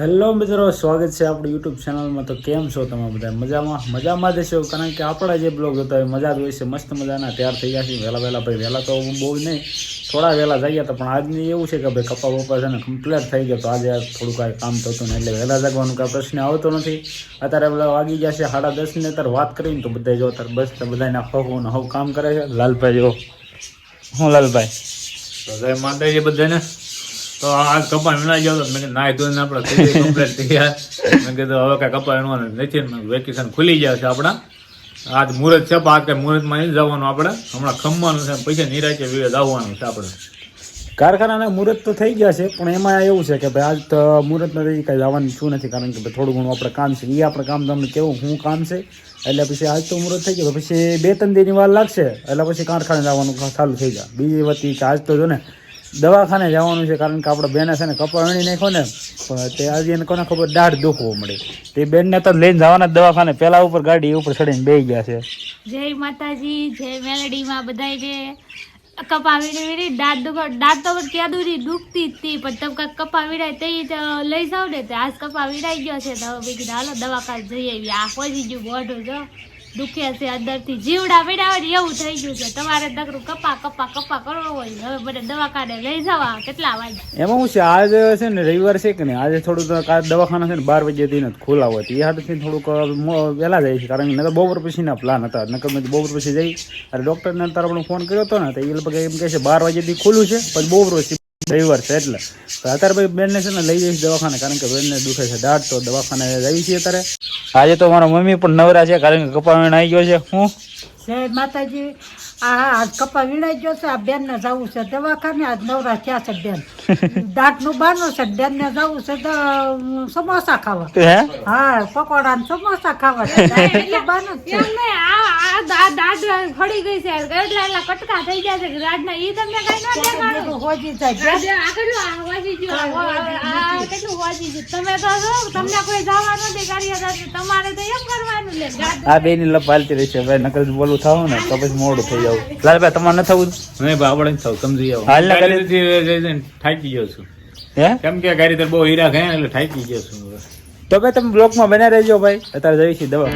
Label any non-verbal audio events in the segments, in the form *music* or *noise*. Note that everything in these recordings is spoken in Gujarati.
હેલો મિત્રો, સ્વાગત છે આપણી યુટ્યુબ ચેનલમાં તો કેમ છો તમે બધા? મજામાં? મજામાં જ છો કારણ કે આપણા જે બ્લોગ હતા, એ મજા જ હોય છે. મસ્ત મજાના તૈયાર થઈ ગયા છે. વહેલા વહેલા ભાઈ, વહેલા તો બહુ નહીં, થોડા વહેલા જઈએ તો પણ આજની એવું છે કે ભાઈ, કપા બપા છે ને કમ્પ્લીટ થઈ ગયો. તો આજે થોડું કાંઈ કામ થતું ને, એટલે વહેલા જાગવાનું કાંઈ પ્રશ્ન આવતો નથી. અત્યારે બધા વાગી ગયા છે સાડા દસની અત્યારે વાત કરીને તો બધા જો અત્યારે બસ તો બધાને હવું ને હવું કામ કરે છે. લાલભાઈ, જો. હું લાલભાઈ? તો જય માતાજી બધાને. તો આ કપા વીણાઈ જાવ મેં નાઈ ધોઈને આપણે થઈ ગયા મેં કીધું, હવે કાંઈ કપા નથી. વેકેશન ખુલી જાય છે આપણા. આજ મુહૂર્ત છે પણ આજ કાંઈ મુહૂર્તમાં નહીં જવાનું આપણે. હમણાં ખમવાનું છે પૈસા નિરાચે વિવેદ આવવાનું છે આપણે. કારખાનાના મુહૂર્ત તો થઈ ગયા છે, પણ એમાં એવું છે કે ભાઈ આજ તો મુહૂર્ત નથી, કાંઈ જવાનું શું નથી, કારણ કે થોડું ઘણું આપણે કામ છે. એ આપણે કામ તમને કેવું શું કામ છે, એટલે પછી આજ તો મુહૂર્ત થઈ ગયો. પછી બે ત્રણ દિનની વાર લાગશે, એટલે પછી કારખાને જવાનું ચાલુ થઈ જાય. બીજી વતી આજ તો જો ને દવાખાને જવાનું છે, કારણ કે આપણે બેને છે ને કપા વીણી નાખો ને, પણ તે આજે એને કોને ખબર, દાઢ દુખવો મળે. તે બેનને તો લઈને જવાના દવાખાને, પહેલા ઉપર ગાડી ઉપર ચડીને બેસી ગયા છે. જય માતાજી, જય મેલડીમાં બધાયને કપા વીણી વીણી દાંત દુખો દાંત તો ક્યાં દૂરી, દુખતી જ હતી પણ તમે કાંઈક કપા વીણાય તે લઈ જાવ ને, તે આજ કપા વીણાઈ ગયો છે, તો કીધું, હાલો, દવાખાને જઈ આવી આ પહોંચી ગયું મોઢું જો. દુખે છે, અંદરથી જીવડા વીણાવે એવું થઈ ગયું છે. તમારે દગરું કપા કપા કપા કરવો હોય હવે બધા દવાખાને લઈ જવા કેટલા વાગે એમાં શું છે, આજે છે ને રવિવાર છે કે નહીં? આજે થોડુંક દવાખાના છે ને, બાર વાગ્યાથી ને ખુલ્લા હોય. એ હાથથી થોડુંક વહેલા જાય છે. કારણ કે નકર બપોર પછીના પ્લાન હતા. નકર મેં બપોર પછી જઈ. અને ડૉક્ટરને અત્યારે પણ ફોન કર્યો હતો ને, તો એ લગભગ એમ કહે છે, બાર વાગ્યાથી ખુલ્લું છે પછી બપોર પછી રવિવાર છે એટલે. તો અત્યારે ભાઈ બેનને છે ને લઈ જઈશ દવાખાને, કારણ કે બેનને દુખે છે દાઢ તો દવાખાને જઈએ છીએ અત્યારે. આજે તો મારા મમ્મી પણ નવરા છે, કારણ કે કપાવીને આવી ગયો છે. હું? જય માતાજી આ આજ કપા વીણાઈ ગયો છે. આ બેન ને જવું છે દવાખાને. આજ નવરા થયા છે બેન. *laughs* દાંતનું બાનું છે. બેન ને જવું છે તો સમોસા ખાવા. હા? પકોડા ને સમોસા ખાવા *laughs* એટલે બાનું છે. ફળી ગઈ છે. એટલા એટલા કટકા થઈ ગયા છે. રાજના ઈ તમને કઈ ન દેખાડું? હોજી જાય? આ કેટલું વાજી ગયું, આ- કેટલું. તમે તો તમને કોઈ જવા નથી કાર્યદર્શી, તમારે તો એમ કરવાનું લે. આ બે લપ હાલતી રહી છે. ભાઈ નકર બોલું થાવ ને તો પછી મોડું થઈ જવું. લાલભાઈ તમારે ન થવું? નહીં ભાઈ આપણે થવું. સમજી આવો હાલ થાકી ગયો છું. હે? કેમ કે ગાડી તો બહુ હીરા ગયા એટલે થાકી ગયો છું તો ભાઈ તમે બ્લોકમાં બના રહેજો ભાઈ. અત્યારે જઈ છીએ દવા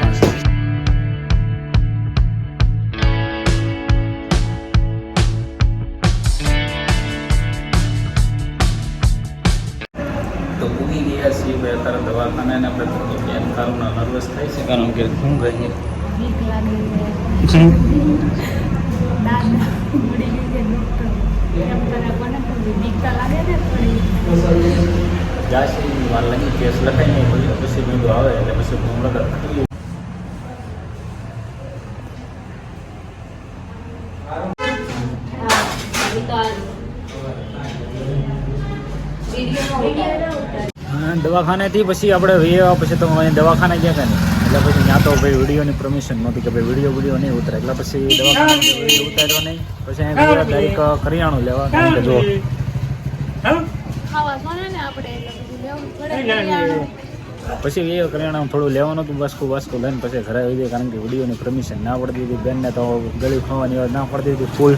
તો ગયા છીએ અત્યારે દવાખાને આપણે થોડું ધ્યાન કારણના નર્વસ થાય છે? કારણ કે શું કહીએ? બીક લાગે પછી બીજું આવે એટલે પછી હા, દવાખાનેથી પછી આપણે વી આવ્યા પછી તો દવાખાને ગયા કે નહીં? એટલે પછી ત્યાં તો ભાઈ વિડીયોની પરમિશન નહોતી કે ભાઈ વીડિયો વીડિયો નહીં ઉતરે એટલે પછી દવાખાને ઉતાર્યો નહીં. પછી અહીં ગયા ડાયરેક્ટ કરિયાણું લેવા. કારણ કે જો ખાવા સોને ને આપણે એટલે બધું લેવું પડે કરિયાણું. પછી એ કરિયાણામાં થોડું લેવાનું હતું વાસ્કુ વાસ્કુ લઈને પછી ઘરે આવી જાય કારણ કે વિડીયોની પરમિશન ના પડતી હતી બેનને તો ગળી ખાવાની વાત ના પડતી હતી ફૂલ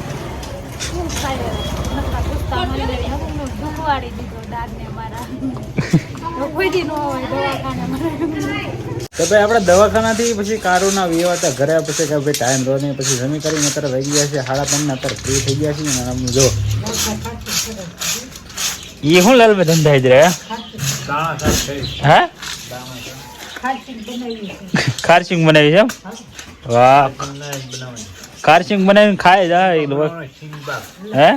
શું ખાય? નકરા કૂદકા મારી મારી હમણાં દુખવાડી દીધો દાદને મારા. તો ભાઈ આપણે દવાખાનાથી પછી કારુના વ્યવહાર હતા, ઘરે પછી કે ભાઈ ટાઈમ રહ્યો નહીં, પછી જમી કરીને અત્યારે રહી ગયા છે સાડા ત્રણ અત્યારે ફ્રી થઈ ગયા છે ને જો. એ શું લાલ ભાઈ ધંધા જ રહ્યા હે? ખારસિંગ બનાવી છે વાહ. ખારસિંગ બનાવીને ખાય જાય એ લોકો. હે?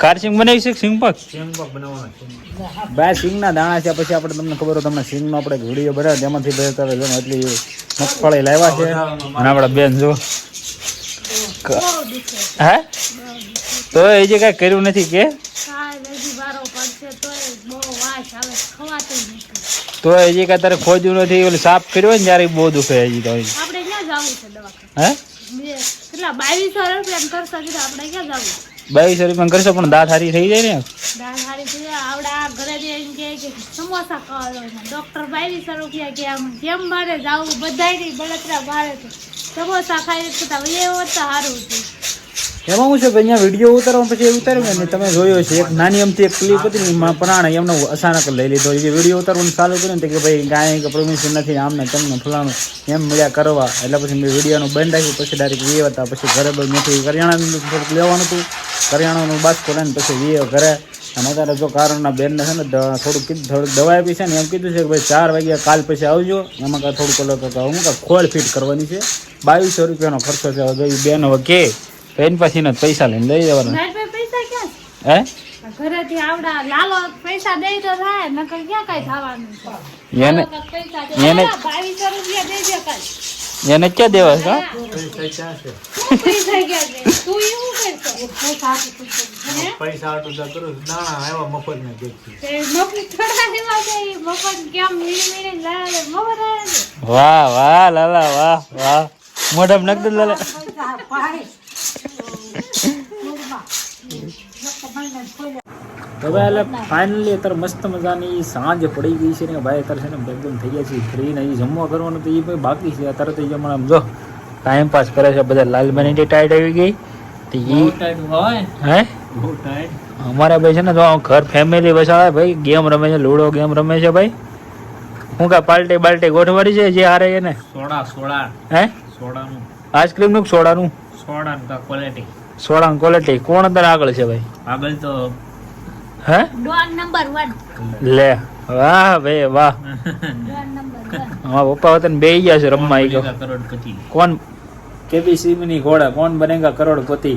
હું સિંગ બનાવી છે સિંગ પાક સિંગપાક શીંગબાગ બનાવવાનો. ભાઈ સિંગના દાણા છે પછી આપણે તમને ખબર હોય તમને સિંગનો આપણે વીડિયો બનાવ્યો તેમાંથી બે તારે જો એટલી મગફળી લાવ્યા છે. અને આપણા બેન જો. હે? તો એ જે કાંઈ કર્યું નથી કે? તો એ જે કાંઈ તારે ખોજ્યું નથી ઓલું સાફ કર્યો હોય ને ત્યારે બહુ દુખે હજી તો હજી. આપણે ક્યાં જવું છે હે? કેટલા બાવીસો રૂપિયા કરતા આપણે ક્યાં જવું? બાવીસો રૂપિયા કરશો પણ દાંત હારી થઈ જાય ને? દાળ હારી થઈ જાય. આવડે ઘરે જઈને એમ કે સમોસા ખાવા ડોક્ટર બાવીસો રૂપિયા કે આમ કેમ મારે જાવું બધાયની બળતરા ભારે છે. સમોસા ખાઈ તો એ હોત તો સારું હતું એમાં હું છે ભાઈ અહીંયા વીડિયો ઉતારવા પછી ઉતાર્યું ને તમે જોયો છે. એક નાની અમથી એક ક્લિપ હતી ને પ્રાણે એમનો અચાનક લઈ લીધો. જે વીડિયો ઉતારવાનું ચાલુ કર્યું ને કે ભાઈ ગાય કે પરમિશન નથી, આમને તમને ફલાણું એમ મળ્યા કરવા. એટલે પછી મેં વિડીયોનું બંધ રાખ્યું, પછી ડાયરેક્ટ વીએ હતા. પછી ઘરે બધું નથી કરિયાણાનું થોડુંક લેવાનું હતું. કરિયાણાનું બાસ્કો લઈને પછી વીએ ઘરે. અને અત્યારે જો કારણના બેનને છે ને થોડુંક કીધું, થોડુંક દવા આપી છે ને, એમ કીધું છે કે ભાઈ ચાર વાગ્યા કાલ પછી આવજો. એમાં કાંઈ થોડુંક અલગ હું કાંઈ ખોળ ફિટ કરવાની છે. બાવીસો રૂપિયાનો ખર્ચો છે. હવે બેન હવે કે એની પછી જ પૈસા લઈને લઈ જવાના પૈસા ક્યાં હે? ઘરેથી આવડા લાલો પૈસા દઈ તો થાય નકર ક્યાં કઈ થવાનું છે? એને લાલો દે. ક્યાં દેવા છે પૈસા ગયા છે? તું એવું કરતો? હે? પૈસા આટલું તો કરું નાણા આવ્યા મફત ને તે મફત થોડા દેવા છે મફત કેમ મીણી મીણી લાવે મફત આવે વાહ વાહ લાલા વાહ વાહ. મોઢામાં નાખ દે લાલા. પૈસા. ભાઈ એટલે ફાઇનલી અત્યારે મસ્ત મજાની સાંજ પડી ગઈ છે ને ભાઈ અત્યારે છે ને એકદમ થઈ ગયા છે ફ્રી ને જમવા કરવાનું તો એ ભાઈ બાકી છે. અત્યારે તો એ હમણાં આમ જો ટાઈમ પાસ કરે છે બધા લાલબની ટાઈટ આવી ગઈ. તો એ હે? અમારા ભાઈ છે ને જો ઘર ફેમિલી વસાવે ભાઈ ગેમ રમે છે લૂડો ગેમ રમે છે ભાઈ. હું કા પાર્ટી બાલ્ટી ગોઠવાડી છે જે હારે એને? Soda soda. હે? સોડાનું. આઈસ્ક્રીમનું નું સોડાનું? ક્વોલિટી સોડાનું ક્વોલિટી કોણ અંદર આગળ છે ભાઈ? આગળ તો હે? ડોન નંબર 1 લે. વાહ ભાઈ વાહ. ડોન નંબર 1 હા પપ્પા વતન બે ગયા છે રમવા ઈ ગયો. કરોડપતિ? કોણ? કેબીસી ની ઘોડા. કોણ બનેગા કરોડપતિ?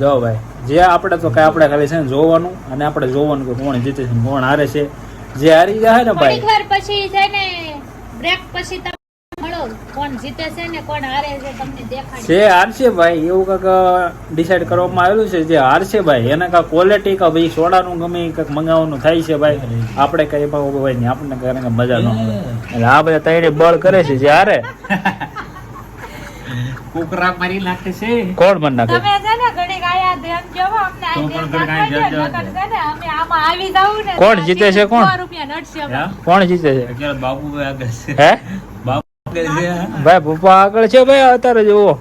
જો ભાઈ જે આપણે તો કઈ આપણે ખાલી છે ને જોવાનું અને આપણે જોવાનું કે કોણ જીતે છે ને કોણ હારે છે. જે હારી જાય ને ભાઈ. પછી છે ને બ્રેક પછી કોણ જીતે છે ને કોણ હારે છે તમને દેખાડે. જે હારશે ભાઈ એવું કાંક ડિસાઈડ કરવામાં આવેલું છે જે હારશે ભાઈ એને કાંક ક્વોલિટી કે ભાઈ સોડાનું ગમે ઈ કાંઈક મંગાવવાનું થાય છે ભાઈ. આપણે કઈ ઊભો હોય નહીં આપણને કાંઈ મજા ન આવે એટલે આ બધા તૈયારી બળ કરે છે જે હારે. કુકરા મારી નાખે છે. કોણ મન નાખે? તમે છે ને ઘડીક આયા ધ્યાન જોવો અમને આ ધ્યાન ઘડીક આયા ધ્યાન દ્યો, ને અમે આમાં આવી જાવ ને કોણ જીતે છે કોણ? રૂપિયા નડશે કોણ જીતે છે? અત્યારે બાબુ આગળ છે. હે? છે ભાઈ પપ્પા આગળ છે ભાઈ અત્યારે જુઓ.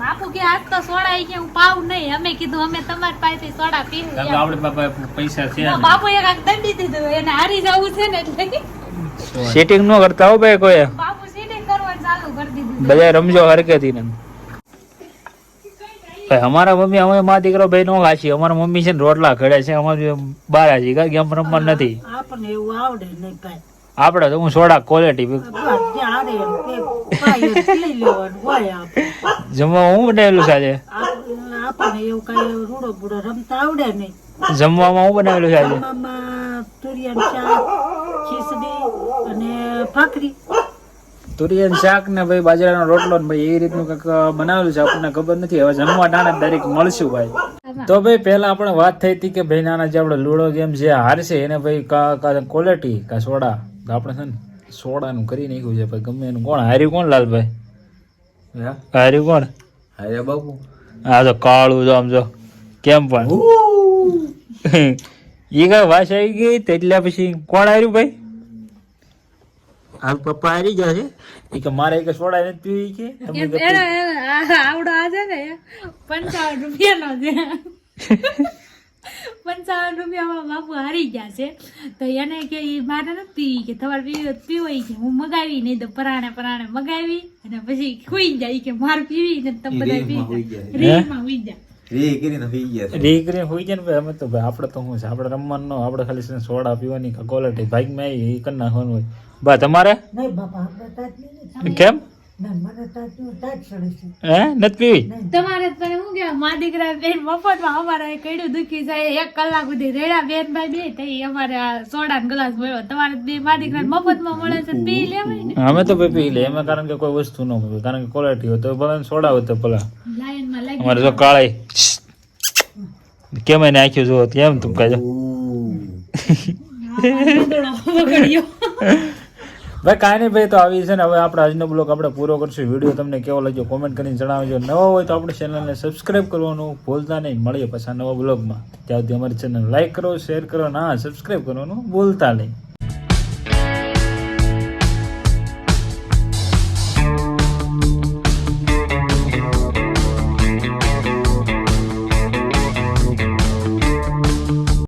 બાપુ કે આજ તો સોડા કે હું પાવ નહીં. અમે કીધું અમે તમારી પાસેથી સોડા પીવું આપણે બાપા પૈસા છે બાપુ એક આંખ દંડી દીધું એને હારી જવું છે ને એટલે સેટિંગ ન કરતા હો ભાઈ કોઈ. બાપુ સીધી કરવાનું ચાલુ કરી દીધું બધા રમજો હરકેથી ને. ભાઈ અમારા મમ્મી અમે મા દીકરો ભાઈ નો ખાશી અમારા મમ્મી છે ને રોટલા ઘડે છે. અમારી બારાજી કાંઈ ગેમ રમવા નથી. આપણને એવું આવડે નહીં ભાઈ. આપણે તો હું સોડા ક્વોલિટી જમવા હું બનાવેલું નહીં જમવામાં હું બનાવેલું આમાં તુરિયાનું શાક ને ભાઈ બાજરાનો રોટલો ને ભાઈ એ રીતનું કંઈક બનાવેલું છે. આપણને ખબર નથી. હવે જમવા ટાણે દરેક મળશું ભાઈ. તો ભાઈ પહેલા આપણે વાત થઈ હતી કે ભાઈ નાના જે આપણે લૂડો ગેમ જે હારશે એને ભાઈ કા કા ક્વોલિટી કા સોડા? આપણે છે ને સોડાનું કરી નાખ્યું છે. ભાઈ ગમે એનું. કોણ? હાર્યું કોણ લાલભાઈ? હા? હાર્યું કોણ? હાર્યા બાપુ. હા તો કાળું જો આમ જો કેમ પણ? *laughs* ઈ કઈ વાસ આવી ગઈ તેટલા પછી? કોણ હાર્યું ભાઈ? આ પપ્પા હારી ગયા છે. ઈ કે મારે એક સોડા નથી પીવી કે? એમ કે એનો એનો આ આવડો આ છે ને પંચાવન રૂપિયાનો છે. *laughs* પંચાવન રૂપિયામાં બાપુ હારી ગયા છે. તો એને કે એ મારે નથી પીવી કે તમારે પીવી હોય પીવો ઈ કે હું મગાવી નહીં તો પરાણે પરાણે મગાવી અને પછી ખોઈ જાય કે મારે પીવી ને તમે બધા પીવી રીમાં હુઈ તો છે આપણે રમવાનું ન, આપણે ખાલી સોડા પીવાની ક્વોલિટી બાઇકમાં એ કરી નાખવાનું હોય. બા તમારે? કેમ? ના મને તાજનું તાજ ચડે છે. હે? નથી તમારે પણ હું કે મા દીકરા બેન મફતમાં અમારે કઈડું દુખી જાય એક કલાક સુધી રેડા બેન ભાઈ બે તઈ અમારે આ સોડા ગ્લાસ મળ્યો તમારે બે મા દીકરા મફતમાં મળે છે પી લેવાય ને. અમે તો ભાઈ પી લે એમાં કારણ કે કોઈ વસ્તુ ન મળે કારણ કે ક્વોલિટી હોય તો ભલે સોડા હોય તો ભલે. અમારે જો કાળાઈ. કેમ એને આખ્યું જો એમ તું કહેજો *laughs* ભાઈ, કાંઈ નહીં ભાઈ, તો આવી છે ને હવે આપણે આજનો બ્લોગ આપણે પૂરો કરશું. વીડિયો તમને કેવો લાગ્યો કોમેન્ટ કરીને જણાવજો. નવો હોય તો આપણે ચેનલને સબસ્ક્રાઇબ કરવાનું ભૂલતા નહીં. મળીએ પાછા નવા બ્લોગમાં. ત્યાં સુધી અમારી ચેનલ લાઈક કરો શેર કરો ના સબસ્ક્રાઇબ કરવાનું ભૂલતા નહીં.